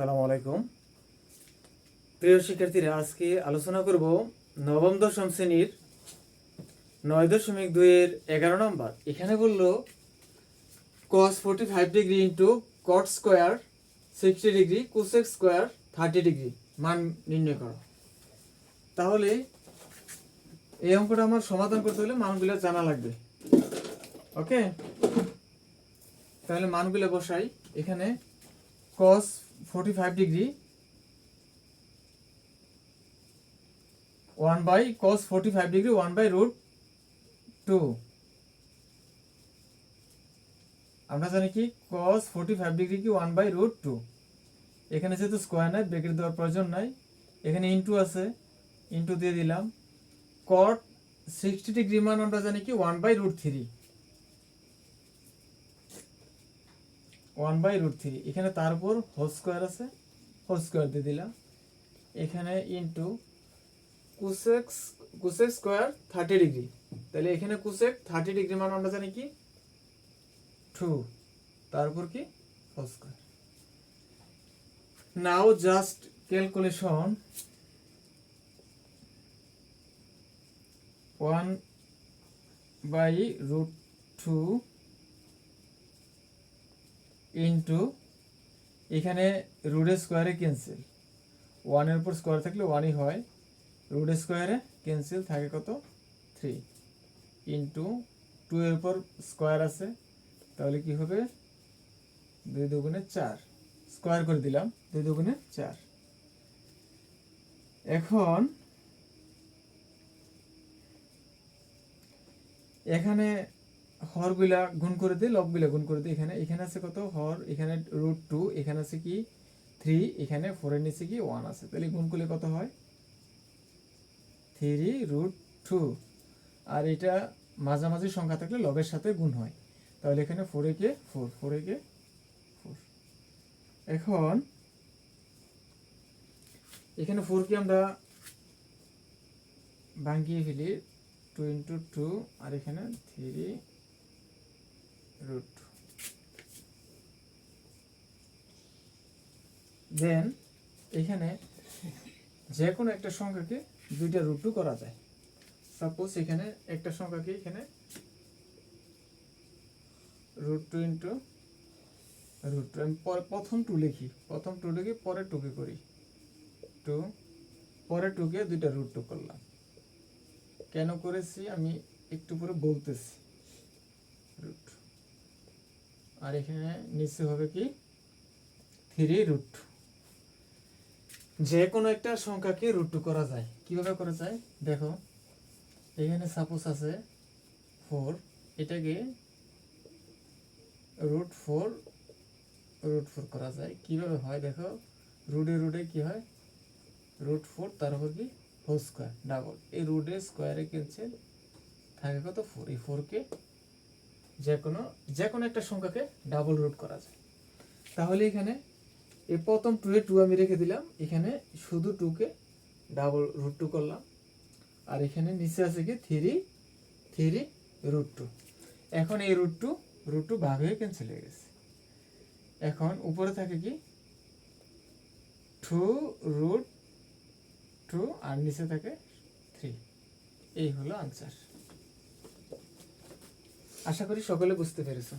সালাম আলাইকুম। প্রিয় শিক্ষার্থীরা, আজকে আলোচনা করব নবম দশম শ্রেণির নয় দশমিক দুইয়ের এগারো নম্বর। এখানে বলল cos forty five degree into cot square sixty degree cosec square thirty degree মান নির্ণয় করো। তাহলে এই অঙ্কটা আমার সমাধান করতে হলে মানগুলো জানা লাগবে। ওকে তাহলে মানগুলো বসাই। এখানে cos 45 degree 1 by cos 45 degree 1 by root 2 আমরা জানি কি? Cos 45 ডিগ্রি কি 1 বাই রুট 2 এখানে যেহেতু স্কোয়ার নাই ব্রেকেট দেওয়ার প্রয়োজন নাই। এখানে ইনটু আছে ইনটু দিয়ে দিলাম। Cot 60 ডিগ্রি মান আমরা জানি কি? 1 by root 3 one by root three. এখানে তার উপর হোল স্কোয়ার আছে, হোল স্কোয়ার দিয়ে দিলাম। এখানে into cosecs cosec square thirty degree তাহলে এখানে কুসেক থার্টি ডিগ্রি মান আমরা জানি কি? টু তার উপর কি? Whole square. Now just calculation one by root two into এখানে রুডের স্কোয়ারে ক্যান্সেল ওয়ানের উপর স্কোয়ার থাকলে ওয়ানই হয় রুডের স্কোয়ারে ক্যান্সেল থাকে কত? থ্রি ইন্টু টু এর উপর স্কোয়ার আছে, তাহলে কি হবে? দুই দুগুণে চার। স্কোয়ার করে দিলাম, দুই দুগুণে চার। এখন এখানে হরগুলা গুণ করে দিই লবগুলা গুণ করে দিই এখানে এখানে আছে কত? হর, এখানে রুট টু এখানে আছে কি? থ্রি এখানে ফোরের নিচে কি? ওয়ান আছে। তাহলে গুণ করলে কত হয়? থ্রি রুট টু আর এটা মাঝামাঝি সংখ্যা থাকলে লবের সাথে গুণ হয়। তাহলে এখানে ফোরে কে ফোর ফোরে কে ফোর এখন, এখানে ফোরকে আমরা ভাঙিয়ে ফেলি। টু ইন্টু টু আর এখানে থ্রি রুট দেন এখানে যে কোনো একটা সংখ্যাকে দুইটা রুট টু করা যায়। সাপোজ এখানে একটা সংখ্যাকে এখানে root two into root two আমি প্রথম টু লিখি। প্রথম টু লিখি পরে টুকে করি। টু পরে টুকে দুইটা রুট টু করলাম। কেন করেছি? আমি একটু পরে বলতেছি। আর এখানে নিচে হবে কি? থ্রি রুট যে কোনো একটা সংখ্যাকে রুট টু করা যায়। কীভাবে করা যায়? দেখো, এখানে সাপোজ আছে ফোর এটাকে রুট ফোর রুট ফোর করা যায়। কীভাবে হয় দেখো? রুটে রুটে কি হয়? রুট ফোর তার উপর কি? হোল স্কোয়ার ডাবল এই রুটে স্কোয়ারে ক্যান্সেল থাকে কত? ফোর এই ফোরকে যে কোনো যে কোনো একটা সংখ্যাকে ডাবল রুট করা যায়। তাহলে এখানে এই প্রথম টু এ টু আমি রেখে দিলাম, এখানে শুধু টুকে ডাবল রুট টু করলাম। আর এখানে নিচে আছে কি থ্রি থ্রি রুট টু এখন এই রুট টু রুট টু ভাগ হয়ে ক্যান্সেল হয়ে গেছে। এখন উপরে থাকে কি টু রুট টু আর নিচে থাকে থ্রি এই হলো আনসার আশা করি সকলে বুঝতে পেরেছ।